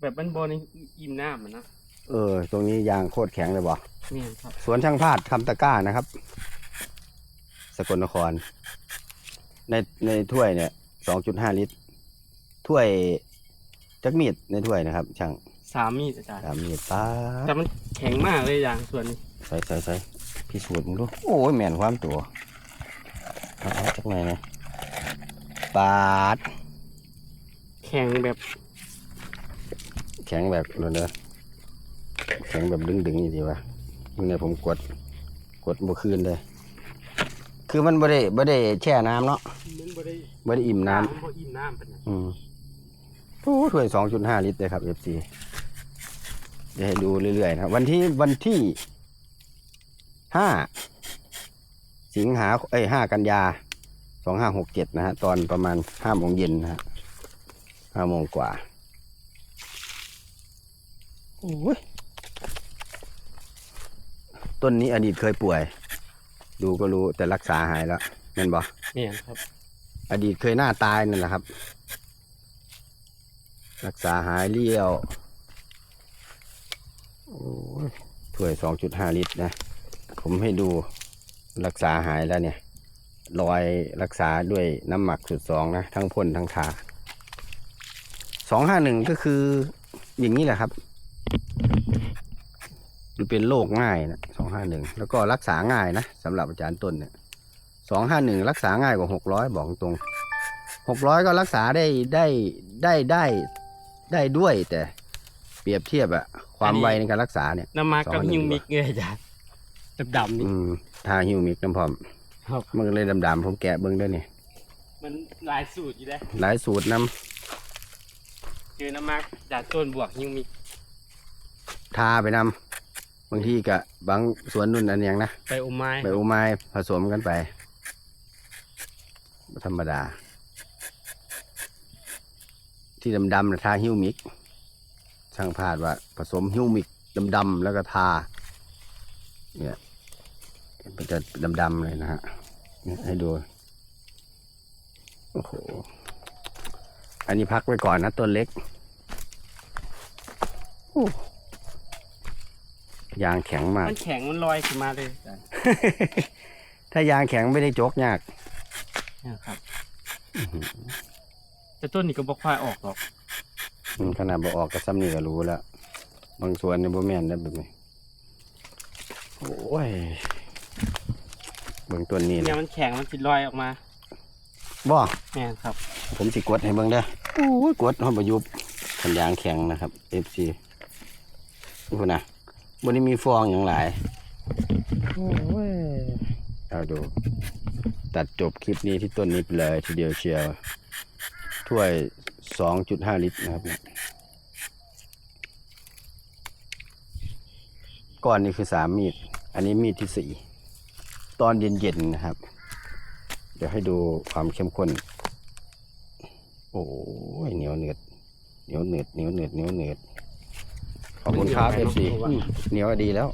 แบบมันบอลอิ่มน้ำมันนะเออ ตรงนี้ยางโคตรแข็งเลยบ่เนี่ยครับสวนช่างพาดคำตะกร้านะครับ สกลนคร ในในถ้วยเนี่ยสองจุดห้าลิตร ถ้วยจักมีดในถ้วยนะครับ ช่างสามมีดอาจารย์สามมีดป้าดแต่มันแข็งมากเลยอย่างส่วนนี้ใส่ใส่ใส่พิสูจน์มึงดูโอ้ยแม่นความตัวเอาเอาจักหน่อยนะปาด แข็งแบบ แข็งแบบเนอะแข็งแบบดึงดึงๆอย่างดีวะมึงเนี่ยผมกดกดบ่คืนเลยคือมันบ่ได้บ่ได้แช่น้ำเนาะมันบ่ได้บ่ได้อิ่มน้ำมันบ่อิ่มน้ำเป็นนะอืมโอ้ถ้วยสองจุดห้าลิตรเลยครับ FC เดี๋ยวให้ดูเรื่อยๆนะครับ วันที่วันที่ห้าสิงหาเอ้ยห้ากันยาสองห้าหกเจ็ดนะฮะตอนประมาณห้าโมงเย็นนะฮะห้าโมงกว่าโอ้ย ต้นนี้อดีตเคยป่วย ดูก็รู้แต่รักษาหายแล้วแม่นบ่เนี่ยครับ อดีตเคยหน้าตายนั่นแหละครับ รักษาหายเลี้ยวโอ้ยถ้วยสองจุดห้าลิตรนะ ผมให้ดูรักษาหายแล้วเนี่ยรอยรักษาด้วยน้ำหมักสุดสองนะ ทั้งพ่นทั้งทาสองห้าหนึ่งก็คืออย่างนี้แหละครับ มันเป็นโรคง่ายนะสองห้าหนึ่งแล้วก็รักษาง่ายนะสำหรับอาจารย์ต้นเนี่ยสองห้าหนึ่งรักษาง่ายกว่าหกร้อยบอกตรงหกร้อยก็รักษาได้ได้ได้ได้ได้ด้วยแต่เปรียบเทียบอะความไวในการรักษาเนี่ยน้ำมากับสองอันหนึ่งฮิวมิกเลยอาจารย์ดำๆนี่อืมทาฮิวมิกน้ำพร้อมครับมันก็เลยดำๆผมแกะเบิ้งด้วยนี่มันหลายสูตรอยู่แล้วหลายสูตรน้คือน้ำมาจากต้นบวกฮิวมิกำ ทาไปนำบางทีก็บางสวนนุ่นอันยังนะไปอมไม้ใบอุไม้ผสมกันไปบ่ธรรมดา ที่ดำๆนะทาฮิวมิก ช่างพาดว่า ผสมฮิวมิกดำๆแล้วก็ทา เนี่ยมันจะดำๆเลยนะฮะเนี่ยให้ดูโอ้โหอันนี้พักไว้ก่อนนะต้นเล็กโอ้ ยางแข็งมาก มันแข็งมันลอยขึ้นมาเลยอาจารย์ถ้ายางแข็งไม่ได้จกยากเนี่ยครับแต่ต้นนี้ก็บ่ค่อยออกหรอกอืมขนาดบอออกกับซ้ำนี่ก็รู้แล้ว บางส่วนในบ่แม่นได้แบบนี้โอ้ยเบิ่งตัวนี้เนี่นะยมันแข็งมันสิลอยออกมาบ่เนี่ยครับ ผมสิกดให้เบิ่งเด้อโอ้ยกดหอประยุบขันยางแข็งนะครับ FC ดูนะ บนนี้มีฟองอย่างหลายโอ้ยเอาดู ตัดจบคลิปนี้ที่ต้นนี้ไปเลยทีเดียวเชียว ถ้วย 2.5 ลิตรนะครับเนี่ยก้อนนี้คือ 3 มีด อันนี้มีดที่ 4 ตอนเย็นๆนะครับ เดี๋ยวให้ดูความเข้มข้น โอ้ยเหนียวเหนืดเหนียวเหนืดเหนียวเหนืดเหนียวเหนืด ขอบคุณครับเหนีเอยวฟไปซีเนอะเหนียวดีแล้ว